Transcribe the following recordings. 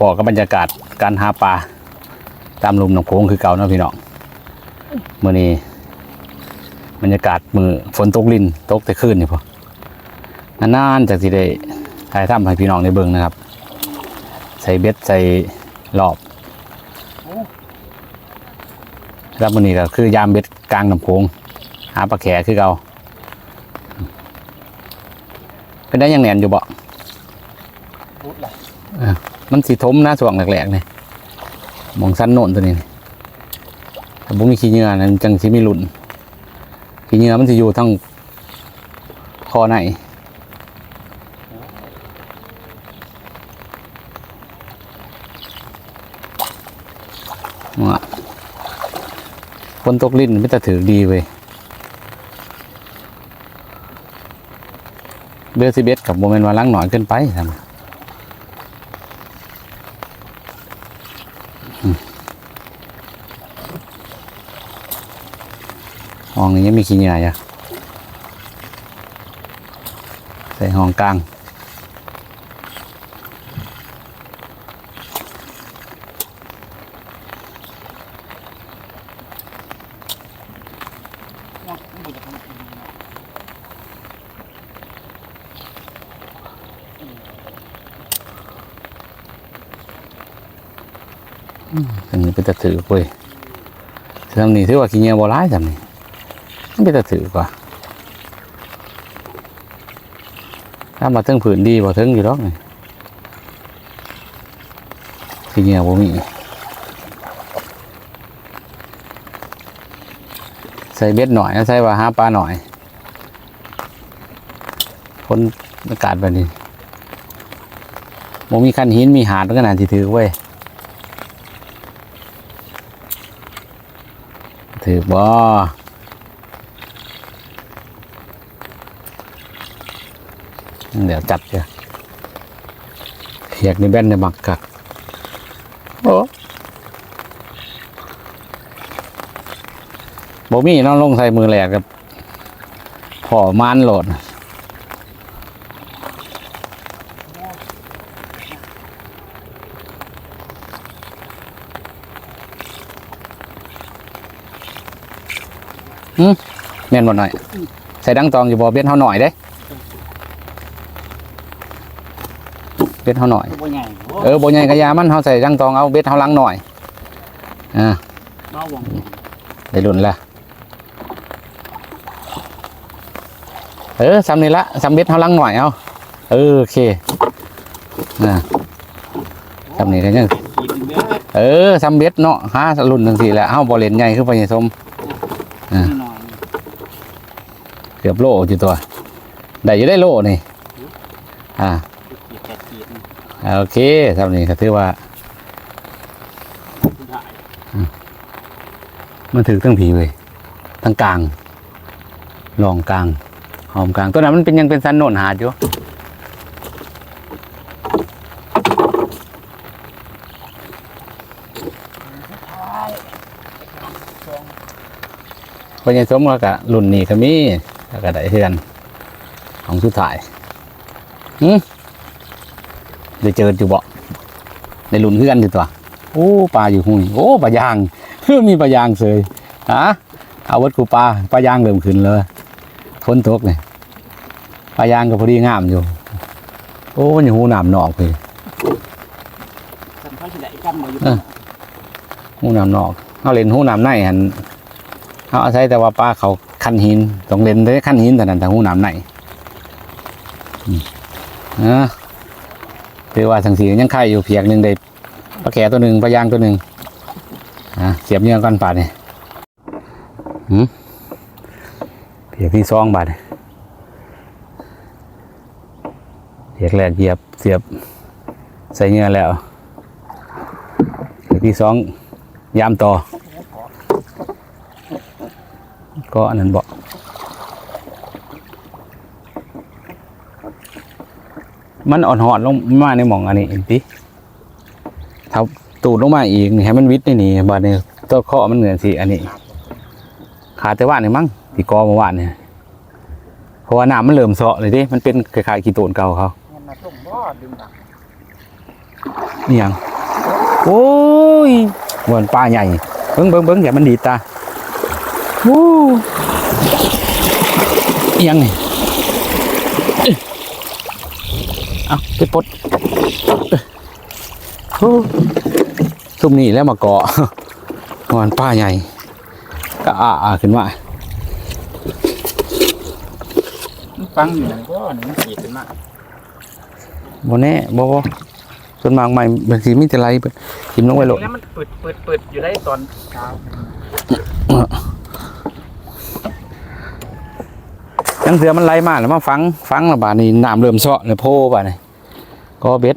พอๆกับบรรยากาศการหาปลาตามลุมหนองโขงคือเก่าเนาะพี่น้องมื้อนี้บรรยากาศมือฝนตกลินตกแต่คืนนี่พอนานๆจากสิได้ถ่ายทำให้พี่น้องได้เบิ่งนะครับ ใส่เบ็ดใส่รอบแล้วมื้อนี้ก็คือยามเบ็ดกลางน้ำโขงหาปลาแขคือเก่าเป็นได้ยังแหนนอยู่บ่พุดเลย มันสีทมนะส่วงแหลกๆนี่มองสั้นโน่นตัวนี้นี่แต่บุมีขี้เหงื่อนะมันจังสิมีหลุนขี้เหงื่อมันจะอยู่ทั้งคอไหนว่ะคนตกลิ้นไม่แต่ถือดีเว้ยเบลสิเบสกับโมเมนต์วาล้างหน่อยเกินไปทำ ห้องนี้มีขี้เหงื่อะใส่ห้องกลาง อันนี้เป็นตะถือเว้ยทำนี่ถือว่าขี้เงื่อบ่ร้ายทำนี่มันเป็นตะถือกว่าถ้ามาถึงผืนดีบ่ถึงอยู่ดอกนี่ขี้เงื่อบ่มีใส่เบ็ดหน่อยนะใส่ว่าหาปลาหน่อยคนอากาศแบบนี้บ่มีคันหินมีหาดก็น่าสิถือเว้ย ถือบ่เดี๋ยวจับเดี๋ยวเขียกในแบนในบักกักโอ้บ่มีน้องลงใส่มือแหลกกับพอมานโหลด แม่นบ่หน่อย ใส่ดังตองอยู่บ่เบ็ดเฮาหน่อยเด้เบ็ดเฮาหน่อย บ่ใหญ่เออบ่ใหญ่กะยามันเฮาใส่ดังตองเอาเบ็ดเฮาลังหน่อย อ่าเบาหวังได้รุ่นละเออซ้ำนี่ละซ้ำเบ็ดเฮาลังหน่อยเอาเออโอเคอ่าซ้ำนี่ก็ยังขีดเนื้อเออซ้ำเบ็ดเนาะหารุ่นจังซี่แหละเฮาบ่เล่นใหญ่คือไปสมนิดหน่อยเกือบโลอยู่ตัว ได้อยู่ได้โลนี่ อ่าขีดแปดขีดอ่าโอเคทำนี้ก็ถือว่า มันถือตั้งผีเลยทั้งกลางรองกลาง หอมกลาง ตัวนั้นมันเป็นยังเป็นสันโนนหาดอยู่พอยังสมก็กะรุ่นนี้ก็มี แล้วก็ได้เฮือนของสุดท้ายหืมได้เจออยู่บ่ได้รุ่นเฮือนอยู่ตัว โอ้ปลาอยู่หุ่นโอ้ปลายางมีปลายางเสยฮะเอาวัดกูปลาปลายางเริ่มขึ้นเลยฝนตกเนี่ยปลายางก็พอดีงามอยู่ โอ้ยหูหนามนอกเลยสัมภาษณ์ไหนกันมาอยู่หูหนามนอกเอาเล่นหูหนามในหันเอาอาศัยแต่ว่าปลาเขา คันหินต้องเล่นได้คันหินแต่นั้นแต่หูหนามในนะถือว่าทั้งสียังไข่อยู่เพียกหนึ่งได้ปลาแขตัวหนึ่งปลายางตัวหนึ่งอะเสียบเนื้อก่อนปลาเนี่ยเพียกที่ซองบาทเพียกแรกเหยียบเสียบใส่เนื้อแล้วเพียกที่สองยามต่อ ก็อันนั้นบอกมันอ่อนหอนลงมาในหมองอันนี้เห็นติถ้าตูดลงมาอีกนี่ให้มันวิดนี่นี่บาดนี้ตัวข้อมันเหนือนสิอันนี้ ขาดแต่ว่านี่มั้งที่กอเมื่อวานเนี่ยเพราะว่าน้ำมันเริ่มเซาะเลยดิมันเป็นคล้ายๆขี้โตนเก่าเขาเนี่ยังโอ้ยเหมือนปลาใหญ่เบิ้งเบิ้งเบิ้งอย่ามันดีตา โอ้อิหยังนี่เอ้ยเอาไปปลดเอ้ยโอ้ซุ่มนี่แล้วมาเกาะเหมือนปลาใหญ่ ก็อ่าอ่าขึ้นมาฟังอยู่นั่นก็นี่มันขีดขึ้นมาบ่แน่บ่บ่ส่วนมากใหม่บางทีมีแต่ไรเบิดทิมลงไว้โหลดแล้วมันปึดปึดปึดอยู่ได้ตอนเช้า จังเสือมันไหลมาแล้วมาฟังฟังและบาดนี้น้ำเริ่มเซาะเลยโพบาดนี้ก็เบ็ด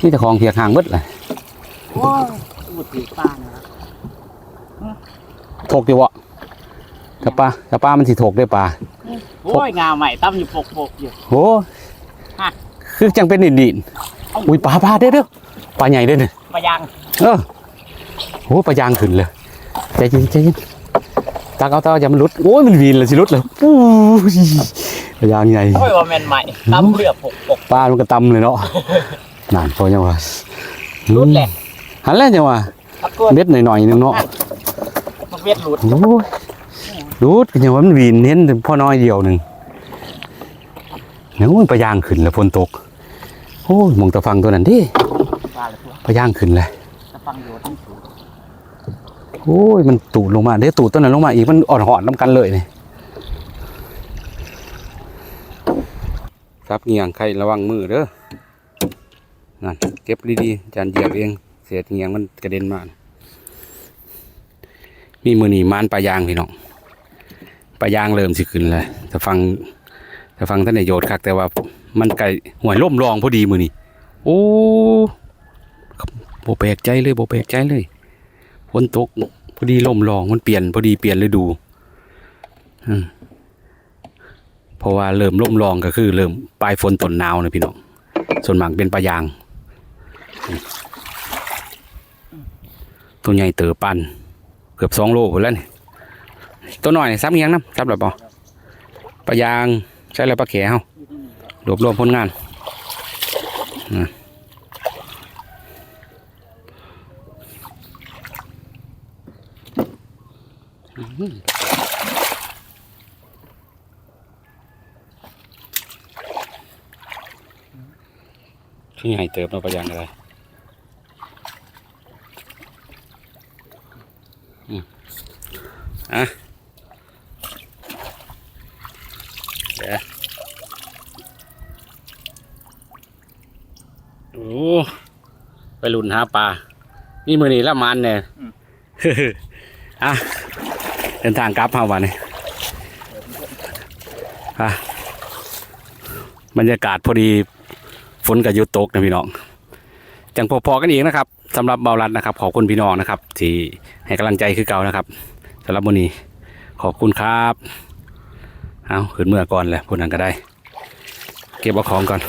นี่แต่ของเพียกห่างเบิดเลยโอ้ดีป้านะถกอยู่บ่กระปลากระปลามันสิถกได้ปลาโอ้ยงาใหม่ตั้มอยู่ปกปกอยู่โหฮะคือจังเป็นดินดินอุ้ยปลาปลาเด้เด้อปลาใหญ่เด้อเนี่ยมายังเออโหปลายางขึ้นเลย ใจเย็นใจเย็นตักเอาเตาอย่ามันหลุดโอ้ยมันวีนเลยสิหลุดเลยปู้ยปลายางใหญ่โอ้ยว่าแมนใหม่ตั้มเรือปกปกปลามันก็ตำเลยเนาะนานพอยังวะรุดแหละหันแล้วยังวะตะกวนเม็ดหน่อยๆนึงเนาะมันเวียดหลุดโอ้ยหลุดก็ยังว่ามันวีนเน้นแต่พ่อน้อยเดียวหนึ่งเนี่ยมันปลายางขึ้นแล้วฝนตกโอ้ยมองตะฟังตัวนั้นดิปลาเลยตัวปลายางขึ้นเลยตะฟังโยนทั้งสูง โอ้ยมันตูดลงมาเด้ตูดต้นนั้นลงมาอีกมันอ่อนหอนน้ำกันเลยนี่ครับเงียงใครระวังมือเด้อนั่นเก็บดีๆจานเหยียบเองเศษเงียงมันกระเด็นมามีมือหนีมานปลายางพี่น้องปลายางเริ่มสิขึ้นเลยแต่ฟังแต่ฟังท่านนายโยดคักแต่ว่ามันไก่ห่วยล่มรองพอดีมือนี่โอ้โบแปลกใจเลยโบแปลกใจเลย ฝนตกพอดีลมรองมันเปลี่ยนพอดีเปลี่ยนฤดูเพราะว่าเริ่มลมรองก็คือ เริ่มปลายฝนต้นหนาวนะพี่น้อง ส่วนมากเป็นปลายาง ตัวใหญ่เต๋อปันเกือบสองโลหมดแล้วนี่ตัวหน่อยซับเงี้ยงน้ำซับหรือเปล่าปลายางใช่แล้วปลาแขวรวบรวมผลงาน อืม ที่ใหญ่เติบเนาะปลายางอะไรอืมอะเดี๋ยวโอ้ไปหลุนหาปลา นี่มือนี้ละมันเนี่ยอะเดินทางกลับเฮาวันนี้อะบรรยากาศพอดี ฝนกับยุตกนะพี่น้องจังพอๆกันเองนะครับสำหรับเบารัดนะครับ ขอบคุณพี่น้องนะครับ ที่ให้กำลังใจคือเก่านะครับสำหรับวันนี้ขอบคุณครับเอาขึ้นเมื่อก่อนเลยพูดนั้นก็ได้ เก็บเอาของก่อน